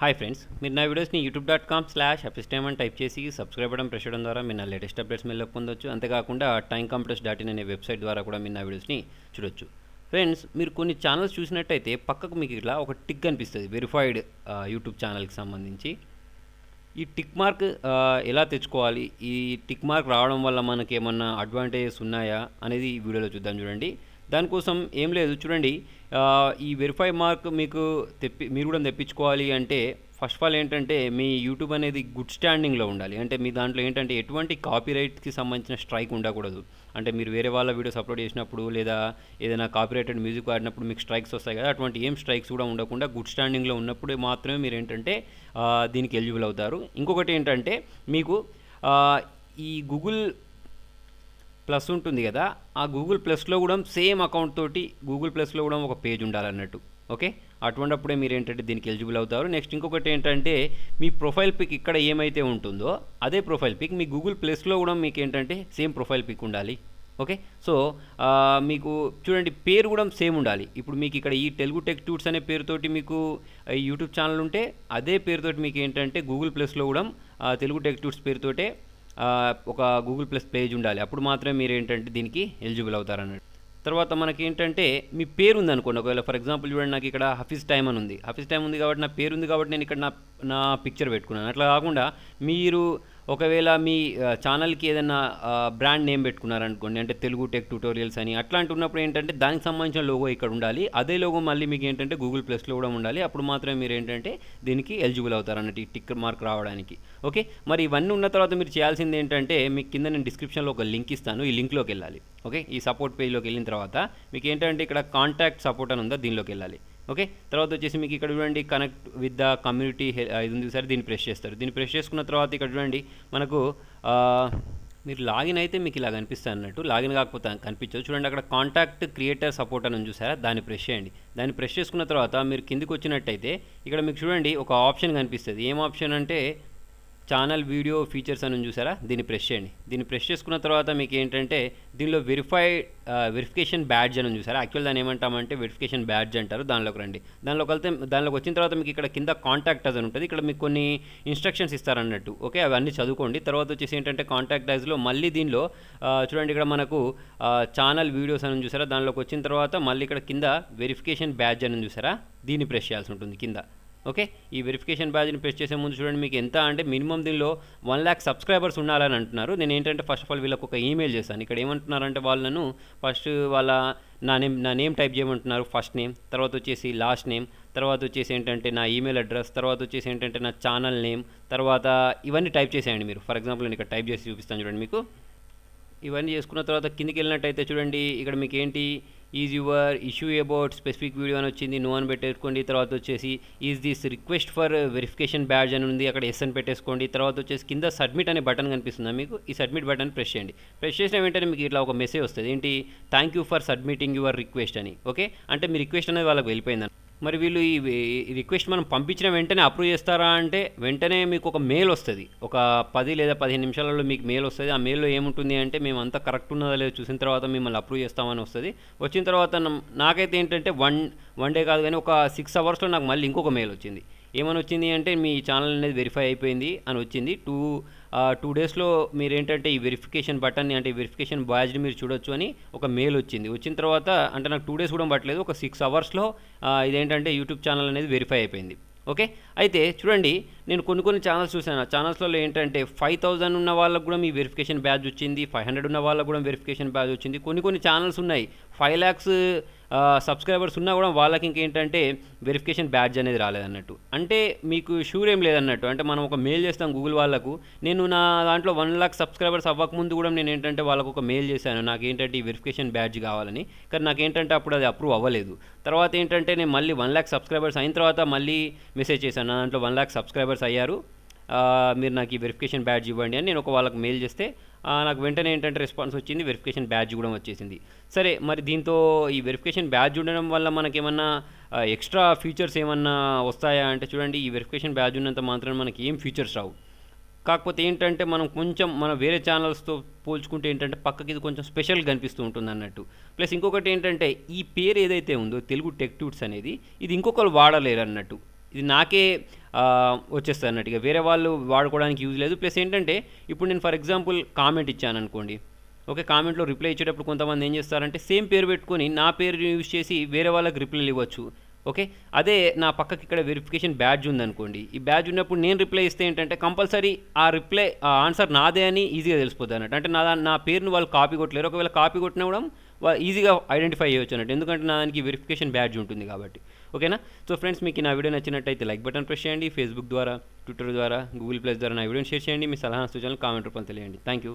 Hi friends మీరు నా వీడియోస్ని యూట్యూబ్ డాట్ కామ్ స్లాష్ అపిస్టైమ్ అని టైప్ చేసి సబ్స్క్రైబ్ అవ్వడం ప్రెస్ చేయడం ద్వారా మీరు నా లేటెస్ట్ అప్డేట్స్ మీరు పొందొచ్చు. అంతేకాకుండా టైం కంప్యూటర్స్ డాట్ ఇన్ అనే వెబ్సైట్ ద్వారా కూడా మీరు నా వీడియోస్ని చూడొచ్చు. ఫ్రెండ్స్ మీరు కొన్ని ఛానల్స్ చూసినట్టయితే పక్కకు మీకు ఇట్లా ఒక టిక్ అనిపిస్తుంది వెరిఫైడ్ యూట్యూబ్ ఛానల్కి సంబంధించి. ఈ టిక్ మార్క్ ఎలా తెచ్చుకోవాలి? ఈ టిక్ మార్క్ రావడం వల్ల మనకి ఏమన్నా అడ్వాంటేజెస్ ఉన్నాయా? అనేది ఈ వీడియోలో చూద్దాం చూడండి. దానికోసం ఏం లేదు. చూడండి ఈ వెరిఫై మార్క్ మీకు తెప్పి మీరు కూడా తెప్పించుకోవాలి అంటే ఫస్ట్ ఆఫ్ ఆల్ ఏంటంటే మీ యూట్యూబ్ అనేది గుడ్ స్టాండింగ్లో ఉండాలి. అంటే మీ దాంట్లో ఏంటంటే ఎటువంటి కాపీరైట్కి సంబంధించిన స్ట్రైక్ ఉండకూడదు. అంటే మీరు వేరే వాళ్ళ వీడియోస్ అప్లోడ్ చేసినప్పుడు లేదా ఏదైనా కాపీరైటెడ్ మ్యూజిక్ ఆడినప్పుడు మీకు స్ట్రైక్స్ వస్తాయి కదా అటువంటి ఏం స్ట్రైక్స్ కూడా ఉండకుండా గుడ్ స్టాండింగ్లో ఉన్నప్పుడు మాత్రమే మీరు ఏంటంటే దీనికి ఎలిజిబుల్ అవుతారు. ఇంకొకటి ఏంటంటే మీకు ఈ గూగుల్ ప్లస్ ఉంటుంది కదా ఆ గూగుల్ ప్లస్లో కూడా సేమ్ అకౌంట్ తోటి గూగుల్ ప్లస్లో కూడా ఒక పేజ్ ఉండాలన్నట్టు. ఓకే? అటువంటిప్పుడే మీరు ఏంటంటే దీనికి ఎలిజిబుల్ అవుతారు. నెక్స్ట్ ఇంకొకటి ఏంటంటే మీ ప్రొఫైల్ పిక్ ఇక్కడ ఏమైతే ఉంటుందో అదే ప్రొఫైల్ పిక్ మీ గూగుల్ ప్లస్లో కూడా మీకు ఏంటంటే సేమ్ ప్రొఫైల్ పిక్ ఉండాలి. ఓకే? సో మీకు చూడండి పేరు కూడా సేమ్ ఉండాలి. ఇప్పుడు మీకు ఇక్కడ ఈ తెలుగు టెక్ ట్యూట్స్ అనే పేరుతోటి మీకు యూట్యూబ్ ఛానల్ ఉంటే అదే పేరుతోటి మీకు ఏంటంటే గూగుల్ ప్లస్లో కూడా తెలుగు టెక్ ట్యూట్స్ పేరుతోటే ఒక గూగుల్ ప్లస్ పేజ్ ఉండాలి. అప్పుడు మాత్రమే మీరు ఏంటంటే దీనికి ఎలిజిబుల్ అవుతారన్నట్టు. తర్వాత మనకి ఏంటంటే మీ పేరు ఉంది అనుకోండి ఒకవేళ ఫర్ ఎగ్జాంపుల్ చూడండి నాకు ఇక్కడ హఫీజ్ టైమ్ అని ఉంది. హఫీజ్ టైమ్ ఉంది కాబట్టి నా పేరు ఉంది కాబట్టి నేను ఇక్కడ నా నా పిక్చర్ పెట్టుకున్నాను. అట్లా కాకుండా మీరు ఒకవేళ మీ ఛానల్కి ఏదైనా బ్రాండ్ నేమ్ పెట్టుకున్నారనుకోండి అంటే తెలుగు టెక్ ట్యూటోరియల్స్ అని అట్లాంటి ఉన్నప్పుడు ఏంటంటే దానికి సంబంధించిన లోగో ఇక్కడ ఉండాలి. అదే లోగో మళ్ళీ మీకు ఏంటంటే గూగుల్ ప్లస్లో కూడా ఉండాలి. అప్పుడు మాత్రమే మీరు ఏంటంటే దీనికి ఎలిజిబుల్ అవుతారు అన్నట్టు ఈ టిక్ మార్క్ రావడానికి. ఓకే? మరి ఇవన్నీ ఉన్న తర్వాత మీరు చేయాల్సింది ఏంటంటే మీకు కింద నేను డిస్క్రిప్షన్లో ఒక లింక్ ఇస్తాను. ఈ లింక్లోకి వెళ్ళాలి ఓకే? ఈ సపోర్ట్ పేజ్లోకి వెళ్ళిన తర్వాత మీకు ఏంటంటే ఇక్కడ కాంటాక్ట్ సపోర్ట్ అని ఉందా దీనిలోకి వెళ్ళాలి ఓకే? తర్వాత వచ్చేసి మీకు ఇక్కడ చూడండి కనెక్ట్ విత్ ద కమ్యూనిటీ ఇది ఉంది సరే దీన్ని ప్రెస్ చేస్తారు. దీన్ని ప్రెస్ చేసుకున్న తర్వాత ఇక్కడ చూడండి మనకు మీరు లాగిన్ అయితే మీకు ఇలా కనిపిస్తుంది అన్నట్టు. లాగిన్ కాకపోతే కనిపించదు. చూడండి అక్కడ కాంటాక్ట్ క్రియేటర్ సపోర్ట్ అని చూసారా? దాన్ని ప్రెస్ చేయండి. దాన్ని ప్రెస్ చేసుకున్న తర్వాత మీరు కిందికి వచ్చినట్టయితే ఇక్కడ మీకు చూడండి ఒక ఆప్షన్ కనిపిస్తుంది. ఏం ఆప్షన్ అంటే ఛానల్ వీడియో ఫీచర్స్ అని చూసారా? దీన్ని ప్రెస్ చేయండి. దీన్ని ప్రెస్ చేసుకున్న తర్వాత మీకు ఏంటంటే దీనిలో వెరిఫై వెరిఫికేషన్ బ్యాడ్జ్ అని చూసారా? యాక్చువల్ దాన్ని ఏమంటామంటే వెరిఫికేషన్ బ్యాడ్జ్ అంటారు. దానిలోకి రండి. దానిలోకి వెళ్తే దానిలోకి వచ్చిన తర్వాత మీకు ఇక్కడ కింద కాంటాక్ట్ అని ఉంటుంది. ఇక్కడ మీకు కొన్ని ఇన్స్ట్రక్షన్స్ ఇస్తారన్నట్టు. ఓకే అవన్నీ చదువుకోండి. తర్వాత వచ్చేసి ఏంటంటే కాంటాక్ట్లో మళ్ళీ దీనిలో చూడండి ఇక్కడ మనకు ఛానల్ వీడియోస్ అని చూసారా? దానిలోకి వచ్చిన తర్వాత మళ్ళీ ఇక్కడ కింద వెరిఫికేషన్ బ్యాడ్జ్ అని చూసారా? దీన్ని ప్రెస్ చేయాల్సి ఉంటుంది కింద. ఓకే? ఈ వెరిఫికేషన్ బ్యాజ్ని ప్రెస్ చేసే ముందు చూడండి మీకు ఎంత అంటే మినిమం దీనిలో వన్ ల్యాక్ సబ్స్క్రైబర్స్ ఉండాలని అంటున్నారు. నేను ఏంటంటే ఫస్ట్ ఆఫ్ ఆల్ వీళ్ళకి ఒక ఈమెయిల్ చేశాను. ఇక్కడ ఏమంటున్నారంటే వాళ్ళను ఫస్ట్ వాళ్ళ నా నేమ్ నా నేమ్ టైప్ చేయమంటున్నారు ఫస్ట్ నేమ్ తర్వాత వచ్చేసి లాస్ట్ నేమ్ తర్వాత వచ్చేసి ఏంటంటే నా ఈమెయిల్ అడ్రస్ తర్వాత వచ్చేసి ఏంటంటే నా ఛానల్ నేమ్ తర్వాత ఇవన్నీ టైప్ చేసేయండి మీరు. ఫర్ ఎగ్జాంపుల్ నేను ఇక్కడ టైప్ చేసి చూపిస్తాను చూడండి మీకు. ఇవన్నీ చేసుకున్న తర్వాత కిందికి వెళ్ళినట్టయితే చూడండి ఇక్కడ మీకు ఏంటి is your issue about specific video అని వచ్చింది నో అని పెట్టేసుకోండి తర్వాత వచ్చేసి is this request for verification badge అని ఉంది అక్కడ ఎస్ అని పెట్టేసుకోండి తర్వాత వచ్చేసి కింద సబ్మిట్ అనే బటన్ కనిపిస్తుందా మీకు? ఈ సబ్మిట్ బటన్ ప్రెస్ చేయండి. ప్రెస్ చేసిన వెంటనే మీకు ఇట్లా ఒక మెసేజ్ వస్తుంది ఏంటి thank you for submitting your request అని ఓకే? అంటే మీ రిక్వెస్ట్ అనేది వాళ్ళకి వెళ్ళిపోయిందని మరి వీళ్ళు ఈ రిక్వెస్ట్ మనం పంపించిన వెంటనే అప్రూవ్ చేస్తారా అంటే వెంటనే మీకు ఒక మెయిల్ వస్తుంది. ఒక పది లేదా పదిహేను నిమిషాలలో మీకు మెయిల్ వస్తుంది. ఆ మెయిల్లో ఏముంటుంది అంటే మేము అంతా కరెక్ట్ ఉన్నదో లేదో చూసిన తర్వాత మిమ్మల్ని అప్రూవ్ చేస్తామని వస్తుంది. వచ్చిన తర్వాత నాకైతే ఏంటంటే వన్ వన్ డే కాదు కానీ ఒక సిక్స్ అవర్స్లో నాకు మళ్ళీ ఇంకొక మెయిల్ వచ్చింది. ఏమని వచ్చింది అంటే మీ ఛానల్ అనేది వెరిఫై అయిపోయింది అని వచ్చింది టూ టూ డేస్లో మీరు ఏంటంటే ఈ వెరిఫికేషన్ బటన్ని అంటే వెరిఫికేషన్ బాయ్స్ని మీరు చూడొచ్చు అని ఒక మెయిల్ వచ్చింది. వచ్చిన తర్వాత అంటే నాకు టూ డేస్ కూడా పట్టలేదు. ఒక సిక్స్ అవర్స్లో ఇదేంటంటే యూట్యూబ్ ఛానల్ అనేది వెరిఫై అయిపోయింది. ఓకే? అయితే చూడండి నేను కొన్ని కొన్ని ఛానల్స్ చూసాను ఆ ఛానల్స్లో ఏంటంటే ఫైవ్ థౌజండ్ ఉన్న వాళ్ళకు కూడా మీ వెరిఫికేషన్ బ్యాచ్ వచ్చింది. ఫైవ్ హండ్రెడ్ ఉన్న వాళ్ళకు కూడా వెరిఫికేషన్ బ్యాచ్ వచ్చింది. కొన్ని కొన్ని ఛానల్స్ ఉన్నాయి. ఫైవ్ ల్యాక్స్ సబ్స్క్రైబర్స్ ఉన్నా కూడా వాళ్ళకి ఇంకేంటంటే వెరిఫికేషన్ బ్యాడ్జ్ అనేది రాలేదన్నట్టు. అంటే మీకు షూర్ ఏం లేదన్నట్టు. అంటే మనం ఒక మెయిల్ చేస్తాం గూగుల్ వాళ్ళకు. నేను నా దాంట్లో వన్ లాక్ సబ్స్క్రైబర్స్ అవ్వకముందు కూడా నేను ఏంటంటే వాళ్ళకు ఒక మెయిల్ చేశాను. నాకు ఏంటంటే ఈ వెరిఫికేషన్ బ్యాడ్జ్ కావాలని. కానీ నాకు ఏంటంటే అప్పుడు అది అప్రూవ్ అవ్వలేదు. తర్వాత ఏంటంటే నేను మళ్ళీ వన్ ల్యాక్ సబ్స్క్రైబర్స్ అయిన తర్వాత మళ్ళీ మెసేజ్ చేశాను. నా దాంట్లో వన్ ల్యాక్ సబ్స్క్రైబర్స్ అయ్యారు. మీరు నాకు ఈ వెరిఫికేషన్ బ్యాడ్జ్ ఇవ్వండి అని నేను ఒక వాళ్ళకి మెయిల్ చేస్తే నాకు వెంటనే ఏంటంటే రెస్పాన్స్ వచ్చింది వెరిఫికేషన్ బ్యాడ్జ్ కూడా వచ్చేసింది. సరే మరి దీంతో ఈ వెరిఫికేషన్ బ్యాడ్జ్ ఉండడం వల్ల మనకేమన్నా ఎక్స్ట్రా ఫీచర్స్ ఏమన్నా వస్తాయా అంటే చూడండి ఈ వెరిఫికేషన్ బ్యాడ్జ్ ఉన్నంత మాత్రం మనకి ఏం ఫీచర్స్ రావు. కాకపోతే ఏంటంటే మనం కొంచెం మన వేరే ఛానల్స్తో పోల్చుకుంటే ఏంటంటే పక్కకి ఇది కొంచెం స్పెషల్ కనిపిస్తూ ఉంటుంది అన్నట్టు. ప్లస్ ఇంకొకటి ఏంటంటే ఈ పేరు ఏదైతే ఉందో తెలుగు టెక్ ట్యూట్స్ అనేది ఇది ఇంకొకరు వాడలేరు అన్నట్టు. ఇది నాకే వచ్చేస్తుంది అన్నట్టుగా వేరే వాళ్ళు వాడుకోవడానికి యూజ్ లేదు. ప్లస్ ఏంటంటే ఇప్పుడు నేను ఫర్ ఎగ్జాంపుల్ కామెంట్ ఇచ్చాను అనుకోండి. ఓకే కామెంట్లో రిప్లై ఇచ్చేటప్పుడు కొంతమంది ఏం చేస్తారంటే సేమ్ పేరు పెట్టుకొని నా పేరు యూజ్ చేసి వేరే వాళ్ళకి రిప్లైలు ఇవ్వచ్చు. ఓకే అదే నా పక్కకి ఇక్కడ వెరిఫికేషన్ బ్యాడ్జ్ ఉందనుకోండి. ఈ బ్యాడ్జ్ ఉన్నప్పుడు నేను రిప్లై ఇస్తే ఏంటంటే కంపల్సరీ ఆ రిప్లై ఆ ఆన్సర్ నాదే అని ఈజీగా తెలిసిపోతుంది అన్నట్టు. అంటే నా నా పేరుని వాళ్ళు కాపీ కొట్టలేరు. ఒకవేళ కాపీ కొట్టినా కూడా ఈజీగా ఐడెంటిఫై చేయొచ్చు అన్నట్టు. ఎందుకంటే నా దానికి వెరిఫికేషన్ బ్యాడ్జ్ ఉంటుంది కాబట్టి. ఓకేనా సో ఫ్రెండ్స్ మీకు నా వీడియో నచ్చినట్టయితే లైక్ బటన్ ప్రెస్ చేయండి. ఫేస్బుక్ ద్వారా ట్విట్టర్ ద్వారా గూగుల్ ప్లస్ ద్వారా నా వీడియోని షేర్ చేయండి. మీ సలహా సూచనలు కామెంట్ రూపంలో తెలియండి. Thank you